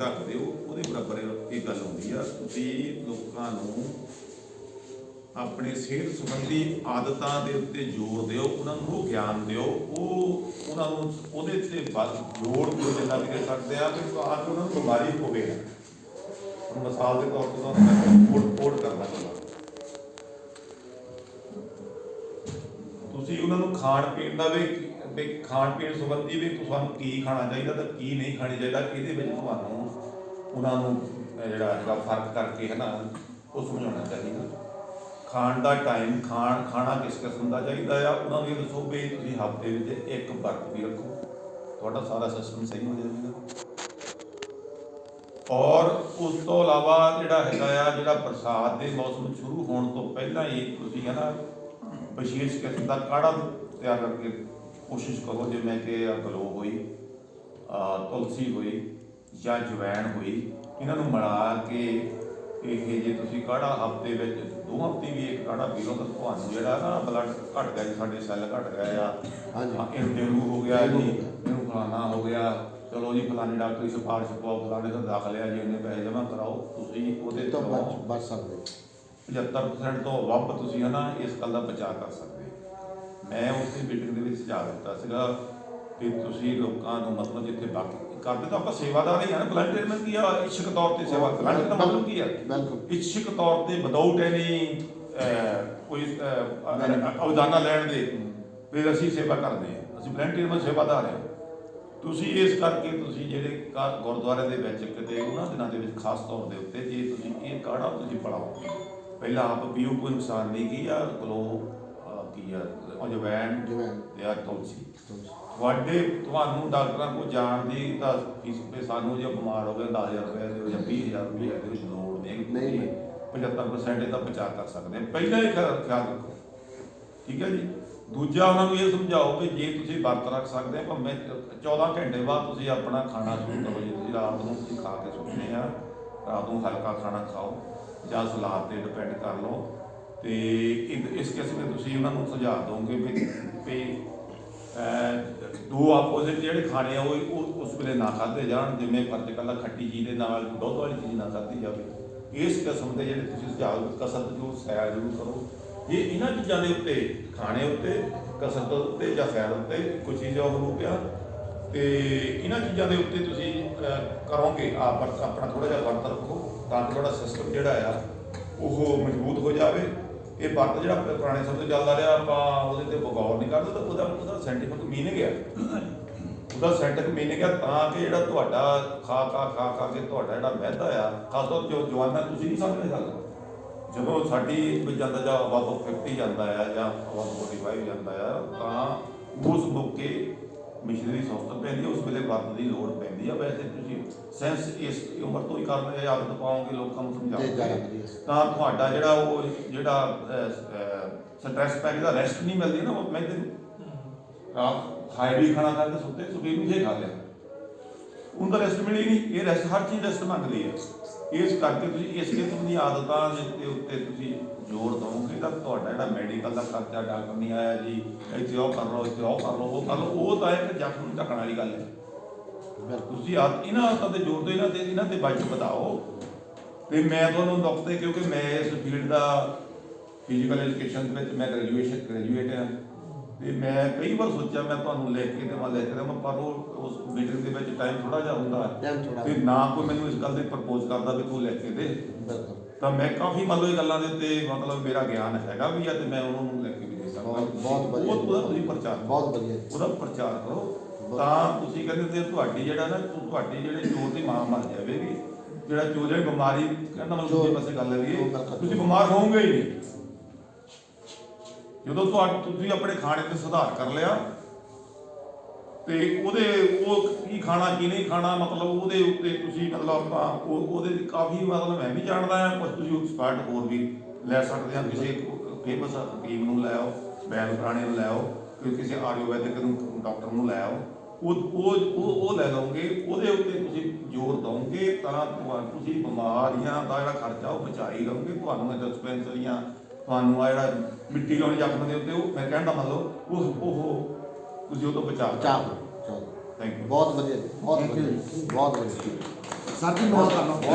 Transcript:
ਢੱਕ ਦਿਓ ਉਹਦੇ ਬਰਾਬਰ ਇਹ ਗੱਲ ਹੁੰਦੀ ਆ, ਤੁਸੀਂ ਲੋਕਾਂ ਨੂੰ ਆਪਣੀ ਸਿਹਤ ਸੰਬੰਧੀ ਆਦਤਾਂ ਦੇ ਉੱਤੇ ਜ਼ੋਰ ਦਿਓ, ਉਹਨਾਂ ਨੂੰ ਉਹ ਗਿਆਨ ਦਿਓ, ਉਹ ਉਹਨਾਂ ਨੂੰ ਉਹਦੇ ਤੇ ਬਲ ਦਿਓ ਜਿੰਨਾ ਵੀ ਦੇ ਸਕਦੇ ਆ ਕਿ ਤਾਂ ਉਹਨਾਂ ਨੂੰ ਬਿਮਾਰੀ ਹੋਵੇ ਨਾ। ਮਿਸਾਲ ਦੇ ਤੌਰ ਤੇ ਤੁਹਾਨੂੰ ਕੋਡ ਕੋਡ ਕਰਨਾ ਚਾਹੁੰਦਾ। ਤੁਸੀਂ ਉਹਨਾਂ ਨੂੰ ਖਾਣ ਪੀਣ ਦਾ ਵੀ ਵੀ ਖਾਣ ਪੀਣ ਸੰਬੰਧੀ ਵੀ ਤੁਹਾਨੂੰ ਕੀ ਖਾਣਾ ਚਾਹੀਦਾ ਤੇ ਕੀ ਨਹੀਂ ਖਾਣਾ ਚਾਹੀਦਾ, ਇਹਦੇ ਵਿੱਚ ਤੁਹਾਨੂੰ ਉਹਨਾਂ ਨੂੰ ਜਿਹੜਾ ਹੈਗਾ ਫ਼ਰਕ ਕਰਕੇ ਹੈ ਨਾ ਉਹ ਸਮਝਾਉਣਾ ਚਾਹੀਦਾ। ਖਾਣ ਦਾ ਟਾਈਮ ਖਾਣ, ਖਾਣਾ ਕਿਸ ਕਿਸਮ ਦਾ ਚਾਹੀਦਾ ਆ, ਉਹਨਾਂ ਨੂੰ ਦੱਸੋ ਵੀ ਤੁਸੀਂ ਹਫ਼ਤੇ ਵਿੱਚ ਇੱਕ ਵਰਤ ਵੀ ਰੱਖੋ। ਤੁਹਾਡਾ ਸਾਰਾ ਸਿਸਟਮ ਸਹੀ ਹੋ ਜਾਵੇਗਾ। ਔਰ ਉਸ ਤੋਂ ਇਲਾਵਾ ਜਿਹੜਾ ਹੈਗਾ ਆ, ਜਿਹੜਾ ਬਰਸਾਤ ਦੇ ਮੌਸਮ ਸ਼ੁਰੂ ਹੋਣ ਤੋਂ ਪਹਿਲਾਂ ਹੀ ਤੁਸੀਂ ਹੈ ਨਾ ਵਿਸ਼ੇਸ਼ ਕਿਸਮ ਦਾ ਕਾੜਾ ਤਿਆਰ ਕਰਕੇ ਕੋਸ਼ਿਸ਼ ਕਰੋ ਜਿਵੇਂ ਕਿ ਗਲੋ ਹੋਈ ਅਹ ਤੁਲਸੀ ਹੋਈ ਜਾਂ ਜਵੈਣ ਹੋਈ ਇਹਨਾਂ ਨੂੰ ਮਿਲਾ ਕੇ ਇਹ ਜੇ ਤੁਸੀਂ ਕਾੜਾ ਹਫ਼ਤੇ ਵਿੱਚ ਦੋ ਹਫ਼ਤੇ ਵੀ ਇੱਕ ਕਾੜਾ ਪੀ ਲਓ ਤਾਂ ਤੁਹਾਨੂੰ ਜਿਹੜਾ ਨਾ ਬਲੱਡ ਘਟ ਗਿਆ ਜੀ ਸਾਡੇ ਸੈੱਲ ਘਟ ਗਏ ਆ ਹਾਂਜੀ। ਹਾਂ, ਇਹਨੂੰ ਡੇਂਗੂ ਹੋ ਗਿਆ ਜੀ ਗਿਆ। ਇਹਨੂੰ ਫਲਾਣਾ ਹੋ ਗਿਆ ਚਲੋ ਜੀ ਫਲਾਣੇ ਡਾਕਟਰ ਦੀ ਸਿਫਾਰਿਸ਼ ਪਾਓ ਫਲਾਣੇ ਦਾ ਦਾਖਲ ਆ ਜੀ ਇੰਨੇ ਪੈਸੇ ਜਮ੍ਹਾਂ ਕਰਾਓ ਤੁਸੀਂ ਉਹਦੇ ਤੋਂ ਬਚ ਸਕਦੇ 75% ਤੋਂ ਵੱਧ ਤੁਸੀਂ ਹਨਾ ਇਸ ਗੱਲ ਦਾ ਬਚਾਅ ਕਰ ਸਕਦੇ। ਮੈਂ ਉਸੇ ਮੀਟਿੰਗ ਦੇ ਵਿੱਚ ਸੁਝਾਅ ਦਿੱਤਾ ਸੀਗਾ ਕਿ ਤੁਸੀਂ ਲੋਕਾਂ ਨੂੰ ਮਤਲਬ ਜਿੱਥੇ ਬਾਕੀ ਕਰਦੇ ਤਾਂ ਆਪਾਂ ਸੇਵਾਦਾਰ ਹੀ ਆ ਨਾ ਵਲੰਟੀਅਰ ਕੀ ਆ? ਇੱਛਕ ਤੌਰ ਤੇ ਸੇਵਾ ਵਲੰਟੀਅਰ ਦਾ ਮਤਲਬ ਕੀ ਆ? ਬਿਲਕੁਲ। ਇੱਛਕ ਤੌਰ ਤੇ ਵਿਦਆਊਟ ਐਨੀ ਕੋਈ ਅਵਦਾਨਾ ਲੈਣ ਦੇ ਵੀ ਅਸੀਂ ਸੇਵਾ ਕਰਦੇ ਹਾਂ ਅਸੀਂ ਵਲੰਟੀਅਰ ਵਿੱਚ ਸੇਵਾਦਾਰ ਹਾਂ ਤੁਸੀਂ ਇਸ ਕਰਕੇ ਤੁਸੀਂ ਜਿਹੜੇ ਗੁਰਦੁਆਰੇ ਦੇ ਵਿੱਚ ਕਿਤੇ ਉਹਨਾਂ ਦਿਨਾਂ ਦੇ ਵਿੱਚ ਖਾਸ ਤੌਰ ਦੇ ਉੱਤੇ ਜੇ ਤੁਸੀਂ ਇਹ ਕਾੜਾ ਤੁਸੀਂ ਪੜਾਓ ਪਹਿਲਾਂ ਆਪ ਪੀਓ ਕੋਈ ਨੁਕਸਾਨ ਨਹੀਂ ਕੀ ਆ ਗਲੋ ਤੇ ਆ ਤੁਲਸੀ ਤੁਹਾਡੇ ਤੁਹਾਨੂੰ ਡਾਕਟਰਾਂ ਕੋਲ ਜਾਣ ਦੀ ਤਾਂ ਫੀਸ ਤੇ ਸਾਨੂੰ ਜੇ ਬਿਮਾਰ ਹੋ ਗਏ 10000 ਰੁਪਏ ਦੇ ਜਾਂ 20000 ਰੁਪਏ ਦੇ ਵਿੱਚ ਲੋੜ ਨਹੀਂ ਨਹੀਂ, ਨਹੀਂ। 75% ਇਹਦਾ ਬਚਾਅ ਕਰ ਸਕਦੇ ਪਹਿਲਾਂ ਹੀ ਖਿਆਲ ਖਿਆਲ ਰੱਖੋ। ਠੀਕ ਹੈ ਜੀ? ਦੂਜਾ ਉਹਨਾਂ ਨੂੰ ਇਹ ਸਮਝਾਓ ਕਿ ਜੇ ਤੁਸੀਂ ਵਰਤ ਰੱਖ ਸਕਦੇ ਆ ਭਾਵੇਂ 14 ਘੰਟੇ ਬਾਅਦ ਤੁਸੀਂ ਆਪਣਾ ਖਾਣਾ ਸ਼ੁਰੂ ਕਰੋ ਜੇ। ਤੁਸੀਂ ਰਾਤ ਨੂੰ ਤੁਸੀਂ ਖਾ ਕੇ ਸੁੱਤੇ ਆ ਰਾਤ ਨੂੰ ਹਲਕਾ ਖਾਣਾ ਖਾਓ ਜਾਂ ਸਲਾਦ ਤੇ ਡਿਪੈਂਡ ਕਰ ਲਓ। ਤੇ ਇ- ਇਸ ਕਿਸਮ ਦੇ ਤੁਸੀਂ ਉਹਨਾਂ ਨੂੰ ਸੁਝਾਅ ਦੋਗੇ ਵੀ ਵੀ ਦੋ ਆਪੋਜ਼ਿਟ ਜਿਹੜੇ ਖਾਣੇ ਆ, ਉਹ ਉਸ ਵੇਲੇ ਨਾ ਖਾਦੇ ਜਾਣ, ਜਿਵੇਂ ਫਰਜ਼ ਕੱਲਾ ਖੱਟੀ ਚੀਜ਼ ਦੇ ਨਾਲ ਦੁੱਧ ਵਾਲੀ ਚੀਜ਼ ਨਾ ਖਾਧੀ ਜਾਵੇ। ਇਸ ਕਿਸਮ ਦੇ ਜਿਹੜੇ ਤੁਸੀਂ ਸੁਝਾਅ ਕਸਰਤ ਜੋ ਸੈਰ ਜ਼ਰੂਰ ਕਰੋ। ਇਹ ਇਹਨਾਂ ਚੀਜ਼ਾਂ ਦੇ ਉੱਤੇ, ਖਾਣੇ ਉੱਤੇ, ਕਸਰਤ ਉੱਤੇ ਜਾਂ ਸੈਰ ਉੱਤੇ ਕੁਝ ਚੀਜ਼ਾਂ ਉਹ ਹੋ ਗਿਆ ਤੇ ਇਹਨਾਂ ਚੀਜ਼ਾਂ ਦੇ ਉੱਤੇ ਤੁਸੀਂ ਕਰੋਗੇ ਆਪ ਆਪਣਾ ਥੋੜਾ ਜਿਹਾ ਵਰਤ ਰੱਖੋ ਤਾਂ ਕਿ ਤੁਹਾਡਾ ਸਿਸਟਮ ਜਿਹੜਾ ਆ, ਉਹ ਮਜ਼ਬੂਤ ਹੋ ਜਾਵੇ। ਇਹ ਵਰਤ ਜਿਹੜਾ ਪੁਰਾਣੇ ਸਮੇਂ ਤੋਂ ਚੱਲਦਾ ਰਿਹਾ, ਆਪਾਂ ਉਹਦੇ ਤੇ ਬਗੌਰ ਨਹੀਂ ਕਰਦੇ, ਤਾਂ ਉਹਦਾ ਉਹਦਾ ਸਾਇੰਟੀਫਿਕ ਮੀਨਿੰਗ ਹੈ ਉਹਦਾ ਸਾਇੰਟਿਫਿਕ ਮੀਨਿੰਗ ਹੈ ਤਾਂ ਕਿ ਜਿਹੜਾ ਤੁਹਾਡਾ ਖਾ ਖਾ ਖਾ ਖਾ ਕੇ ਤੁਹਾਡਾ ਜਿਹੜਾ ਮਹਿਦਾ ਆ, ਖਾਸ ਤੌਰ ਤੇ ਜੋ ਜਵਾਨਾਂ ਤੁਸੀਂ ਨਹੀਂ ਸਮਝਦੇ ਗੱਲ ਜਦੋਂ ਸਾਡੀ ਜਾਂਦਾ ਜਾਂ ਅਬਵ 50 ਜਾਂਦਾ ਆ ਜਾਂ ਅਬਵ 45 ਜਾਂਦਾ ਆ, ਤਾਂ ਉਸ ਮੌਕੇ ਮਿਸ਼ਨਰੀ ਸੌਸਤ ਪੈਂਦੀ ਆ ਉਸ ਵੇਲੇ ਵਰਤ ਦੀ ਲੋੜ ਪੈਂਦੀ ਆ ਵੈਸੇ ਤੁਸੀਂ ਸੈਂਸ ਇਸ ਉਮਰ ਤੋਂ ਹੀ ਕਰਨ ਦੀ ਆਦਤ ਪਾਓਗੇ ਲੋਕਾਂ ਨੂੰ ਸਮਝਾਓਗੇ? ਤਾਂ ਤੁਹਾਡਾ ਜਿਹੜਾ ਉਹ ਜਿਹੜਾ ਸਟ੍ਰੈਸ ਪੈ ਗਿਆ ਰੈਸਟ ਨਹੀਂ ਮਿਲਦੀ ਨਾ ਮੈਂ ਤੇ ਰਾਤ ਹਾਈ ਵੀ ਖਾਣਾ ਖਾਂਦੇ ਸੁੱਤੇ ਸਵੇਰ ਨੂੰ ਫੇਰ ਖਾ ਲਿਆ। ਉਹਦਾ ਰੈਸਟ ਮਿਲੀ ਨਹੀਂ ਇਹ ਰੈਸਟ ਹਰ ਚੀਜ਼ ਰੈਸਟ ਮੰਗਦੀ ਹੈ। ਇਸ ਕਰਕੇ ਤੁਸੀਂ ਇਸ ਕਿਸਮ ਦੀ ਆਦਤਾਂ ਦੇ ਉੱਤੇ ਤੁਸੀਂ ਜ਼ੋਰ ਦਿਓਗੇ ਤਾਂ ਤੁਹਾਡਾ ਜਿਹੜਾ ਮੈਡੀਕਲ ਦਾ ਖਰਚਾ ਡਾਕਟਰ ਨਹੀਂ ਆਇਆ ਜੀ ਇੱਥੇ ਉਹ ਕਰ ਲਓ ਇੱਥੇ ਉਹ ਕਰ ਲਓ ਉਹ ਕਰ ਲਓ ਉਹ ਤਾਂ ਇੱਕ ਜ਼ਖਮ ਨੂੰ ਢੱਕਣ ਵਾਲੀ ਗੱਲ ਹੈ। ਤੁਸੀਂ ਆ ਇਹਨਾਂ ਆਦਤਾਂ ਤੇ ਜ਼ੋਰ ਦਿਓ ਇਹਨਾਂ ਤੇ ਇਹਨਾਂ ਤੇ ਬਜਟ ਵਧਾਓ। ਤੇ ਮੈਂ ਤੁਹਾਨੂੰ ਦੱਸਦੇ ਕਿਉਂਕਿ ਮੈਂ ਇਸ ਫੀਲਡ ਦਾ ਫਿਜ਼ੀਕਲ ਐਜੂਕੇਸ਼ਨ ਦੇ ਵਿੱਚ ਮੈਂ ਗ੍ਰੈਜੂਏਸ਼ਨ ਗ੍ਰੈਜੂਏਟ ਹਾਂ। ਤੇ ਮੈਂ ਕਈ ਵਾਰ ਸੋਚਿਆ ਮੈਂ ਤੁਹਾਨੂੰ ਲਿਖ ਕੇ ਦੇਵਾਂ ਲਿਖ ਕੇ ਦੇਵਾਂ ਪਰ ਉਹ ਉਸ ਮੀਟਿੰਗ ਦੇ ਵਿੱਚ ਟਾਈਮ ਥੋੜਾ ਜਿਹਾ ਹੁੰਦਾ ਤੇ ਨਾ ਕੋਈ ਮੈਨੂੰ ਇਸ ਗੱਲ ਦੇ ਪ੍ਰਪੋਜ਼ ਕਰਦਾ ਵੀ ਤੂੰ ਲਿਖ ਕੇ ਦੇ। ਤਾਂ ਮੈਂ ਕਾਫੀ ਮੰਨ ਲਓ ਇਹ ਗੱਲਾਂ ਦੇ ਉੱਤੇ ਮਤਲਬ ਮੇਰਾ ਗਿਆਨ ਹੈਗਾ ਵੀ ਆ ਤੇ ਮੈਂ ਉਹਨਾਂ ਨੂੰ ਲਿਖ ਕੇ ਵੀ ਦੇ ਸਕਦਾ। ਬਹੁਤ- ਬਹੁਤ ਵਧੀਆ। ਉਹਦਾ ਤੁਸੀਂ ਪ੍ਰਚਾਰ। ਬਹੁਤ ਵਧੀਆ। ਉਹਦਾ ਪ੍ਰਚਾਰ ਕਰੋ। ਤਾਂ ਤੁਸੀਂ ਕਹਿੰਦੇ ਤੇ ਤੁਹਾਡੀ ਜਿਹੜਾ ਨਾ ਤੁਹਾਡੀ ਜਿਹੜੇ ਚੋਰ ਦੀ ਮਾਂ ਮਰ ਜਾਵੇਗੀ। ਜਿਹੜਾ ਚੋਰ ਜਿਹੜੀ ਬਿਮਾਰੀ ਕਹਿੰਦਾ ਮਤਲਬ ਦੂਜੇ ਪਾਸੇ ਗੱਲ ਉਹ ਗੱਲ ਤੁਸੀਂ ਬਿਮਾਰ ਹੋਵੋਗੇ ਹੀ ਨਹੀਂ। ਜਦੋਂ ਤੁਸੀਂ ਆਪਣੇ ਖਾਣੇ ਤੇ ਸੁਧਾਰ ਕਰ ਲਿਆ, ਤੇ ਉਹਦੇ, ਉਹ ਕੀ ਖਾਣਾ ਕੀ ਨਹੀਂ ਖਾਣਾ, ਮਤਲਬ ਉਹਦੇ ਉੱਤੇ ਤੁਸੀਂ ਮਤਲਬ ਉਹਦੇ ਕਾਫੀ ਮਤਲਬ ਮੈਂ ਵੀ ਜਾਣਦਾ ਹਾਂ ਕੁਝ ਤੁਸੀਂ ਐਕਸਪਰਟ ਹੋਰ ਵੀ ਲੈ ਸਕਦੇ ਆ ਕਿਸੇ ਫੇਮਸ ਹਕੀਮ ਨੂੰ ਲੈ ਆਓ, ਬੈਲ ਪ੍ਰਾਣੀ ਨੂੰ ਲੈ ਆਓ, ਕੋਈ ਕਿਸੇ ਆਯੁਰਵੈਦਿਕ ਨੂੰ, ਡਾਕਟਰ ਨੂੰ ਲੈ ਆਓ, ਉਹ ਉਹ ਉਹ ਲੈ ਲਓਗੇ, ਉਹਦੇ ਉੱਤੇ ਤੁਸੀਂ ਜ਼ੋਰ ਦਓਗੇ, ਤਾਂ ਤੁਸੀਂ ਬਿਮਾਰੀਆਂ ਦਾ ਜਿਹੜਾ ਖਰਚਾ ਉਹ ਬਚਾਈ ਲਓਗੇ, ਤੁਹਾਨੂੰ ਡਿਸਪੈਂਸਰੀਆਂ ਤੁਹਾਨੂੰ ਆ ਜਿਹੜਾ ਮਿੱਟੀ ਲਾਉਣੀ ਜ਼ਖਮ ਦੇ ਉੱਤੇ ਉਹ ਮੈਂ ਕਹਿਣ ਦਾ ਮਤਲਬ ਉਹ ਉਹ ਤੁਸੀਂ ਉਹ ਤੋਂ ਬਚਾ ਚਾਹ ਚਲੋ। ਥੈਂਕ ਯੂ ਬਹੁਤ ਵਧੀਆ ਜੀ ਬਹੁਤ ਵਧੀਆ ਬਹੁਤ ਵਧੀਆ। ਸਰ ਜੀ ਕਰ ਲਓ